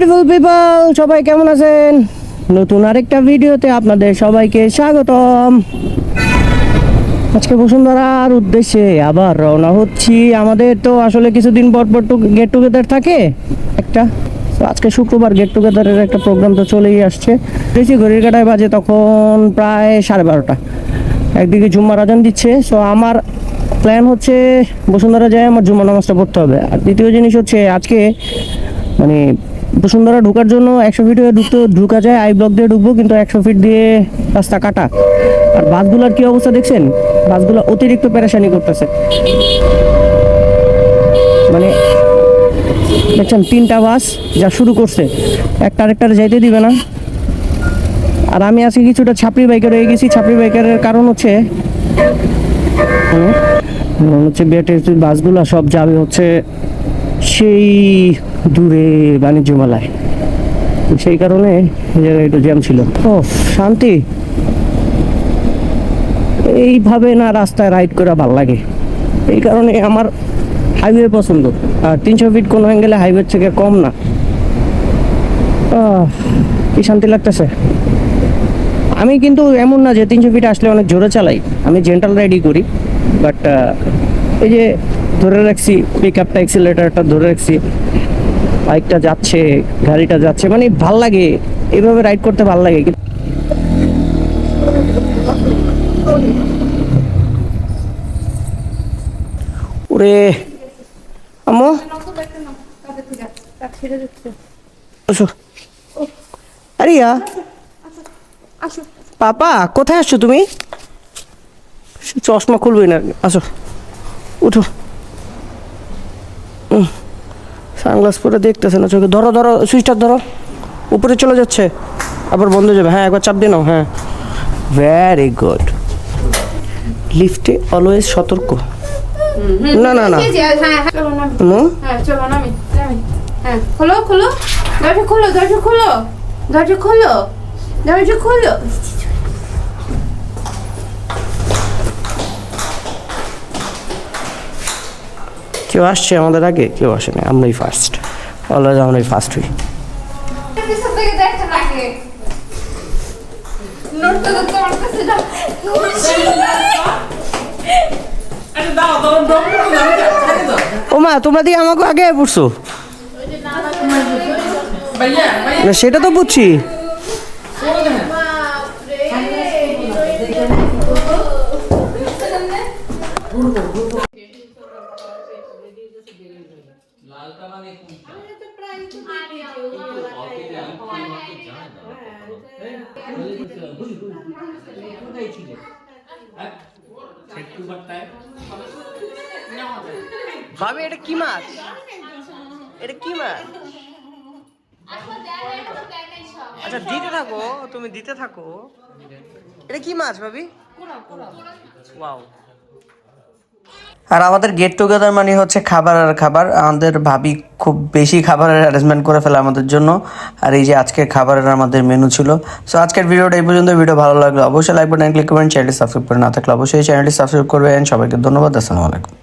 Beautiful people সবাই কেমন আছেন? নতুন আরেকটা ভিডিওতে আপনাদের সবাইকে স্বাগতম। আজকে বসুন্ধরার উদ্দেশ্যে আবার রওনা হচ্ছি। আমাদের তো আসলে কিছুদিন পর পর গেট টুগেদার থাকে। একটা আজকে শুক্রবার গেট টুগেদারের একটা প্রোগ্রাম তো চলেই আসছে। বেশি ঘড়ির কাটায় বাজে তখন প্রায় সাড়ে বারোটা। একদিকে জুম্মার আজান দিচ্ছে সো আমার প্ল্যান হচ্ছে বসুন্ধরা যায় আমার জুম্মা নামাজটা পড়তে হবে। আর দ্বিতীয় জিনিস হচ্ছে আজকে মানে বসুন্ধরা ঢোকার জন্য একশো ফিট হয়ে ঢুকতে ঢুকা যায় আই ব্লক দিয়ে ঢুকবো, কিন্তু একশো ফিট দিয়ে রাস্তা কাটা। আর বাসগুলোর কি অবস্থা দেখছেন? বাসগুলো অতিরিক্ত পেরেশানি করতেছে। মানে দেখছেন, তিনটা বাস যা শুরু করছে, একটা আরেকটার যাইতে দিবে না। আর আমি আজকে কিছুটা ছাপড়ি বাইকার হয়ে গেছি। ছাপড়ি বাইকারের কারণ হচ্ছে কারণ হচ্ছে বিআরটিসির বাসগুলো সব যাবে হচ্ছে সেই দূরে বাণিজ্য মেলায়। সেই কারণে জায়গায় একটু জ্যাম ছিল। ও শান্তি। এইভাবে না রাস্তায় রাইড করা ভালো লাগে। এই কারণে আমার হাইওয়ে পছন্দ। আর তিনশো ফিট কোনো অ্যাঙ্গেলে হাইওয়ে থেকে কম না। কি শান্তি লাগতেছে। আমি কিন্তু এমন না যে তিনশো ফিট আসলে অনেক জোরে চালাই। আমি জেন্টাল রাইডই করি। বাট এই যে ধরে রাখছি পিক আপটা এক্সিলেটারটা ধরে রাখছি। বাইকটা যাচ্ছে, গাড়িটা যাচ্ছে মানে ভালো লাগে এইভাবে রাইড করতে ভালো লাগে। ওরে আসো। আরে পাপা, কোথায় আসছো তুমি? চশমা খুলবই না। আসো। উঠো। সানগ্লাস পরে দেখতেছে না চোখে ধরো ধরো সুইচটা ধরো উপরে চলে যাচ্ছে আবার বন্ধ হয়ে যাবে হ্যাঁ একবার চাপ দিয়ে নাও হ্যাঁ। ভেরি গুড লিফটে অলওয়েজ সতর্ক। না না না। খোলো খোলো। দরজা খোলো দরজা খোলো। দরজা খোলো দরজা খোলো। কেউ আসছে, আমাদের আগে কেউ আসেনি, আমরাই ফার্স্ট অলওয়েজ আমরাই ফার্স্ট হই। পিছন থেকে দেখতে লাগে নড়তে তো তোমার কাছে যাও ও মা তোমরা দিয়ে আমাকে আগে পড়ছো না সেটা তো ভাবি এটা কি মাছ? এটা কি মাছ? আচ্ছা দিতে থাকো তুমি দিতে থাকো। এটা কি মাছ ভাবি? ওয়াও। আর আমাদের গেট টুগেদার মানে হচ্ছে খাবার আর খাবার। আমাদের ভাবি খুব বেশি খাবারের অ্যারেঞ্জমেন্ট করে ফেলে আমাদের জন্য। আর এই যে আজকের খাবারের আমাদের মেনু ছিল। সো আজকের ভিডিওটা এই পর্যন্ত। ভিডিও ভালো লাগল অবশ্যই লাইক বাটন ক্লিক করবেন। চ্যানেলটি সাবস্ক্রাইব করে না থাকলে অবশ্যই চ্যানেলটি সাবস্ক্রাইব করবেন। সবাইকে ধন্যবাদ। আসসালামু আলাইকুম।